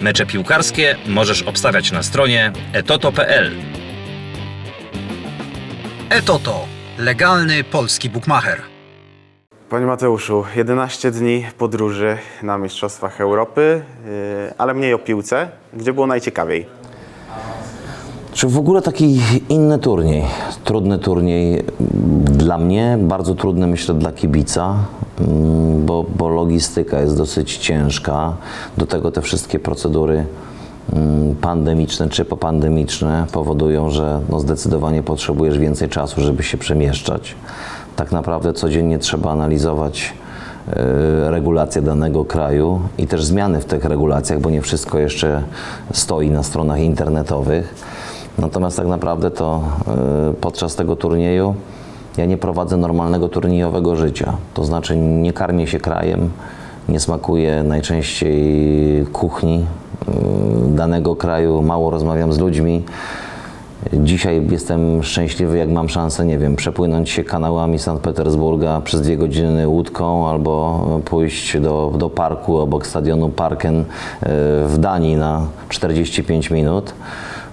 Mecze piłkarskie możesz obstawiać na stronie etoto.pl. Etoto. Legalny polski bukmacher. Panie Mateuszu, 11 dni podróży na Mistrzostwach Europy, yy, ale mniej o piłce. Gdzie było najciekawiej? Czy w ogóle taki inny turniej? Trudny turniej dla mnie, bardzo trudny myślę dla kibica, bo, bo logistyka jest dosyć ciężka. Do tego te wszystkie procedury mm, pandemiczne czy popandemiczne powodują, że no zdecydowanie potrzebujesz więcej czasu, żeby się przemieszczać. Tak naprawdę codziennie trzeba analizować e, regulacje danego kraju i też zmiany w tych regulacjach, bo nie wszystko jeszcze stoi na stronach internetowych. Natomiast tak naprawdę to y, podczas tego turnieju ja nie prowadzę normalnego turniejowego życia. To znaczy nie karmię się krajem, nie smakuję najczęściej kuchni y, danego kraju, mało rozmawiam z ludźmi. Dzisiaj jestem szczęśliwy, jak mam szansę, nie wiem, przepłynąć się kanałami Sankt Petersburga przez dwie godziny łódką albo pójść do, do parku obok stadionu Parken y, w Danii na 45 minut,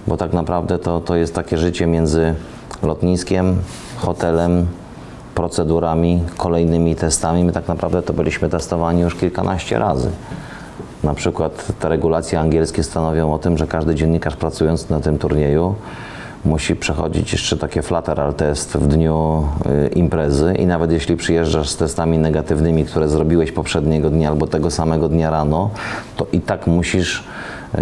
bo tak naprawdę to, to jest takie życie między lotniskiem, hotelem, procedurami, kolejnymi testami. My tak naprawdę to byliśmy testowani już kilkanaście razy. Na przykład te regulacje angielskie stanowią o tym, że każdy dziennikarz pracując na tym turnieju musi przechodzić jeszcze takie flateral test w dniu y, imprezy i nawet jeśli przyjeżdżasz z testami negatywnymi, które zrobiłeś poprzedniego dnia albo tego samego dnia rano, to i tak musisz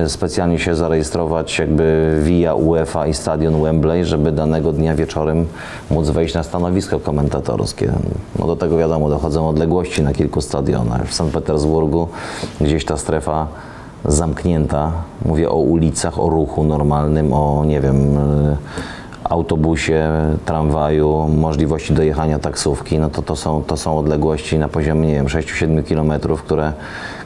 specjalnie się zarejestrować jakby via UEFA i stadion Wembley, żeby danego dnia wieczorem móc wejść na stanowisko komentatorskie. No do tego wiadomo, dochodzą odległości na kilku stadionach. W Sankt Petersburgu gdzieś ta strefa zamknięta. Mówię o ulicach, o ruchu normalnym, o nie wiem, y, autobusie, tramwaju, możliwości dojechania taksówki. No to, to, są, to są odległości na poziomie, nie wiem, 6-7 kilometrów, które,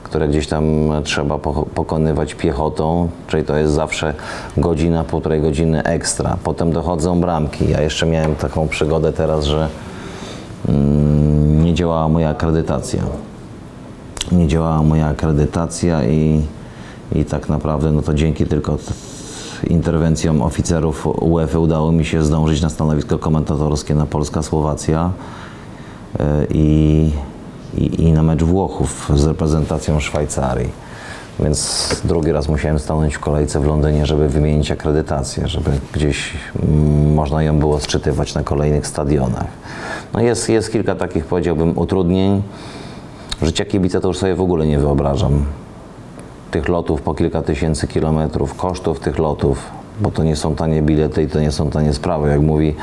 które gdzieś tam trzeba po- pokonywać piechotą, czyli to jest zawsze godzina, półtorej godziny ekstra. Potem dochodzą bramki. Ja jeszcze miałem taką przygodę teraz, że mm, nie działała moja akredytacja nie działała moja akredytacja i, i tak naprawdę no to dzięki tylko interwencjom oficerów UEFA udało mi się zdążyć na stanowisko komentatorskie na Polska-Słowacja y, i, i, i na mecz Włochów z reprezentacją Szwajcarii. Więc drugi raz musiałem stanąć w kolejce w Londynie, żeby wymienić akredytację, żeby gdzieś mm, można ją było sczytywać na kolejnych stadionach. No jest, jest kilka takich, powiedziałbym, utrudnień. Życia kibica to już sobie w ogóle nie wyobrażam. Tych lotów po kilka tysięcy kilometrów, kosztów tych lotów, bo to nie są tanie bilety i to nie są tanie sprawy, jak mówi,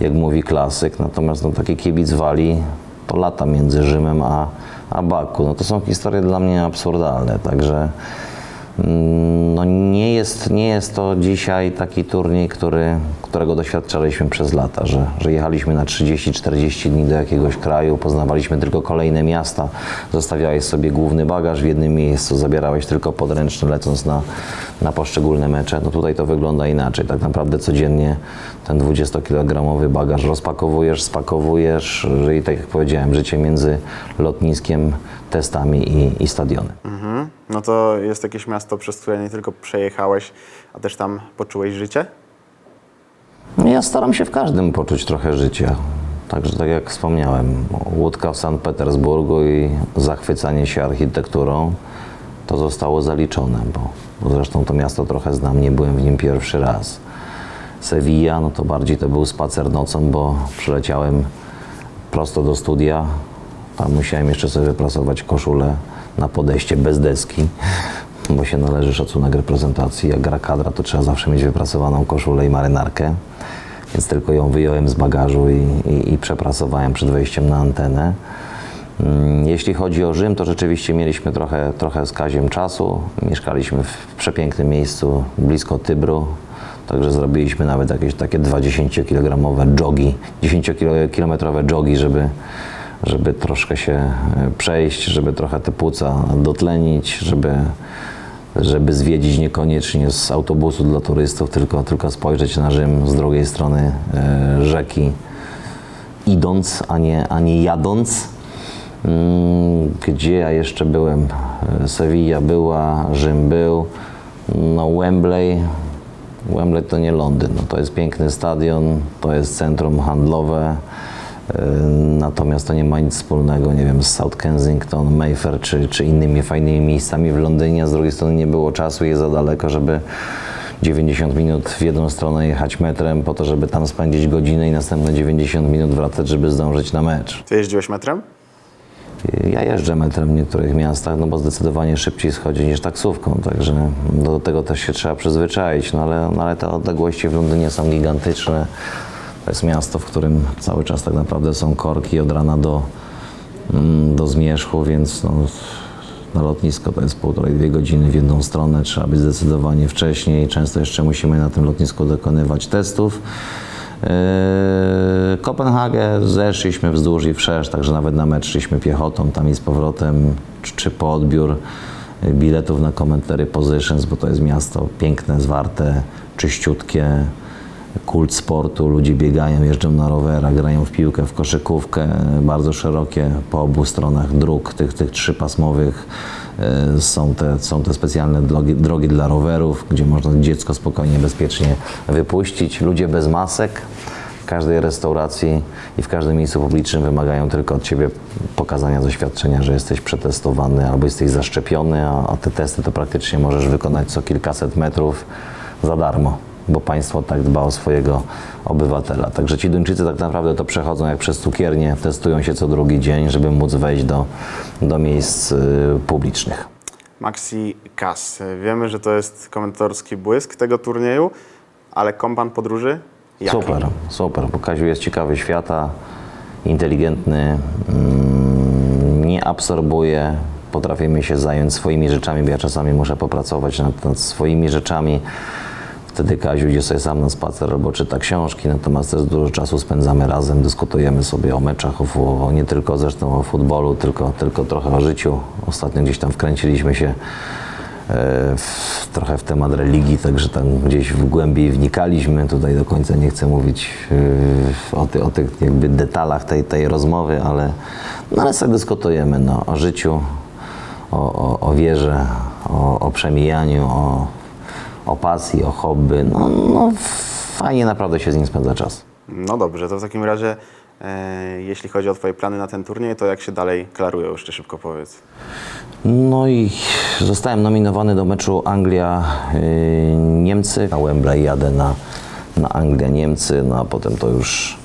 jak mówi klasyk. Natomiast no, taki kibic wali to lata między Rzymem a, a Baku. No, to są historie dla mnie absurdalne, także no, nie, jest, nie jest to dzisiaj taki turniej, który, którego doświadczaliśmy przez lata, że, że jechaliśmy na 30-40 dni do jakiegoś kraju, poznawaliśmy tylko kolejne miasta, zostawiałeś sobie główny bagaż w jednym miejscu, zabierałeś tylko podręczny lecąc na, na poszczególne mecze. No tutaj to wygląda inaczej. Tak naprawdę codziennie ten 20-kilogramowy bagaż rozpakowujesz, spakowujesz i tak jak powiedziałem, życie między lotniskiem, testami i, i stadionem. Mhm. No to jest jakieś miasto, przez które nie tylko przejechałeś, a też tam poczułeś życie? No Ja staram się w każdym poczuć trochę życia. Także tak jak wspomniałem, łódka w Sankt Petersburgu i zachwycanie się architekturą to zostało zaliczone, bo, bo zresztą to miasto trochę znam, nie byłem w nim pierwszy raz. Sevilla, no to bardziej to był spacer nocą, bo przyleciałem prosto do studia. Tam musiałem jeszcze sobie wyprasować koszulę na podejście bez deski, bo się należy szacunek reprezentacji. Jak gra kadra, to trzeba zawsze mieć wyprasowaną koszulę i marynarkę. Więc tylko ją wyjąłem z bagażu i, i, i przeprasowałem przed wejściem na antenę. Mm, Jeśli chodzi o Rzym, to rzeczywiście mieliśmy trochę, trochę z Kaziem czasu. Mieszkaliśmy w przepięknym miejscu blisko Tybru. Także zrobiliśmy nawet jakieś takie 20-kilogramowe jogi, 10-kilometrowe jogi, żeby, żeby troszkę się e, przejść, żeby trochę te płuca dotlenić, żeby, żeby zwiedzić niekoniecznie z autobusu dla turystów, tylko, tylko spojrzeć na Rzym z drugiej strony e, rzeki, idąc, a nie, a nie jadąc. Mm, Gdzie ja jeszcze byłem? E, Sevilla była, Rzym był, no Wembley. Wembley to nie Londyn, no to jest piękny stadion, to jest centrum handlowe, natomiast to nie ma nic wspólnego, nie wiem, z South Kensington, Mayfair czy, czy innymi fajnymi miejscami w Londynie. Z drugiej strony nie było czasu, jest za daleko, żeby 90 minut w jedną stronę jechać metrem po to, żeby tam spędzić godzinę i następne 90 minut wracać, żeby zdążyć na mecz. Ty jeździłeś metrem? Ja jeżdżę metrem w niektórych miastach, no bo zdecydowanie szybciej schodzi niż taksówką, także do tego też się trzeba przyzwyczaić, no ale, no ale te odległości w Londynie są gigantyczne. To jest miasto, w którym cały czas tak naprawdę są korki od rana do, mm, do zmierzchu, więc no, na lotnisko to jest półtorej, dwie godziny w jedną stronę, trzeba być zdecydowanie wcześniej. Często jeszcze musimy na tym lotnisku dokonywać testów. Yy, Kopenhagę zeszliśmy wzdłuż i wszerz, także nawet na mecz szliśmy piechotą tam i z powrotem, czy, czy po odbiór biletów na Commentary Positions, bo to jest miasto piękne, zwarte, czyściutkie, kult sportu, ludzie biegają, jeżdżą na rowerach, grają w piłkę, w koszykówkę, bardzo szerokie po obu stronach dróg, tych, tych trzypasmowych. e, Są te, są te specjalne drogi, drogi dla rowerów, gdzie można dziecko spokojnie, bezpiecznie wypuścić. Ludzie bez masek w każdej restauracji i w każdym miejscu publicznym wymagają tylko od Ciebie pokazania doświadczenia, że jesteś przetestowany albo jesteś zaszczepiony, a, a te testy to praktycznie możesz wykonać co kilkaset metrów za darmo, bo państwo tak dba o swojego obywatela. Także ci Duńczycy tak naprawdę to przechodzą jak przez cukiernię, testują się co drugi dzień, żeby móc wejść do, do miejsc y, publicznych. Maxi Kas. Wiemy, że to jest komentatorski błysk tego turnieju, ale kompan podróży? Jaki? Super, super, bo Kaziu jest ciekawy świata, inteligentny, mm, nie absorbuje, potrafimy się zająć swoimi rzeczami, bo ja czasami muszę popracować nad, nad swoimi rzeczami. Wtedy Kaziu idzie sobie sam na spacer albo czyta książki, natomiast też dużo czasu spędzamy razem, dyskutujemy sobie o meczach, o, o nie tylko zresztą o futbolu, tylko, tylko trochę o życiu. Ostatnio gdzieś tam wkręciliśmy się e, w, trochę w temat religii, także tam gdzieś w głębiej wnikaliśmy. Tutaj do końca nie chcę mówić e, o, ty, o tych jakby detalach tej, tej rozmowy, ale, no, ale sobie dyskutujemy no, o życiu, o, o, o wierze, o, o przemijaniu, o, o pasji, o hobby. No, no fajnie naprawdę się z nim spędza czas. No dobrze, to w takim razie, e, jeśli chodzi o Twoje plany na ten turniej, to jak się dalej klarują, jeszcze szybko powiedz. No i zostałem nominowany do meczu Anglia-Niemcy. Na Wembley jadę na, na Anglia-Niemcy, no a potem to już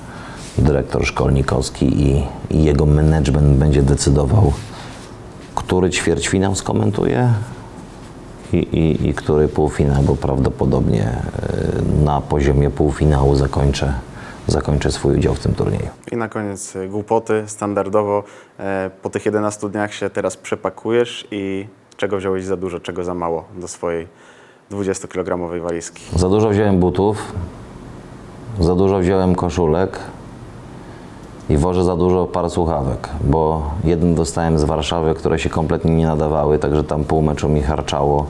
dyrektor szkolnikowski i, i jego management będzie decydował, który ćwierćfinał skomentuje i, i, i który półfinał, bo prawdopodobnie y, na poziomie półfinału zakończę, zakończę swój udział w tym turnieju. I na koniec e, głupoty. Standardowo e, po tych 11 dniach się teraz przepakujesz i czego wziąłeś za dużo, czego za mało do swojej 20-kilogramowej walizki. Za dużo wziąłem butów, za dużo wziąłem koszulek i wożę za dużo par słuchawek, bo jeden dostałem z Warszawy, które się kompletnie nie nadawały, także tam pół meczu mi harczało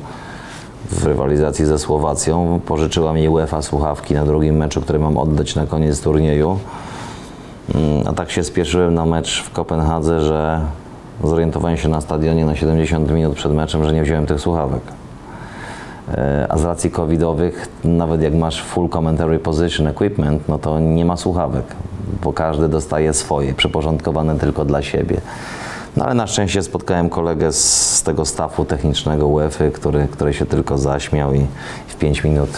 w rywalizacji ze Słowacją. Pożyczyła mi UEFA słuchawki na drugim meczu, który mam oddać na koniec turnieju. Mm, A tak się spieszyłem na mecz w Kopenhadze, że zorientowałem się na stadionie na 70 minut przed meczem, że nie wziąłem tych słuchawek. E, A z racji covidowych, nawet jak masz full commentary position equipment, no to nie ma słuchawek, bo każdy dostaje swoje, przyporządkowane tylko dla siebie. No ale na szczęście spotkałem kolegę z, z tego stafu technicznego UEFA, który, który się tylko zaśmiał i w 5 minut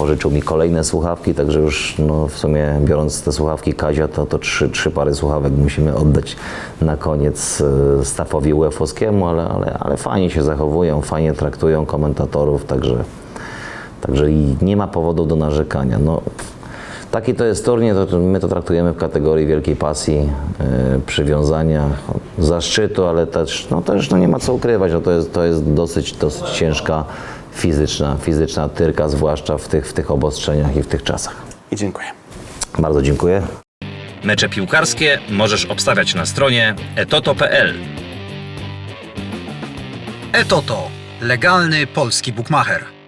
pożyczył mi kolejne słuchawki, także już no, w sumie biorąc te słuchawki Kazia, to, to trzy, trzy pary słuchawek musimy oddać na koniec e, stafowi UEFA-owskiemu, ale, ale, ale fajnie się zachowują, fajnie traktują komentatorów, także, także i nie ma powodu do narzekania. No, taki to jest turniej, to, my to traktujemy w kategorii wielkiej pasji, e, przywiązania, zaszczytu, ale też, no, też no, nie ma co ukrywać, no, to, jest, to jest dosyć, dosyć ciężka fizyczna, fizyczna tyrka, zwłaszcza w tych, w tych obostrzeniach i w tych czasach. I dziękuję. Bardzo dziękuję. Mecze piłkarskie możesz obstawiać na stronie etoto.pl. Etoto. Legalny polski bukmacher.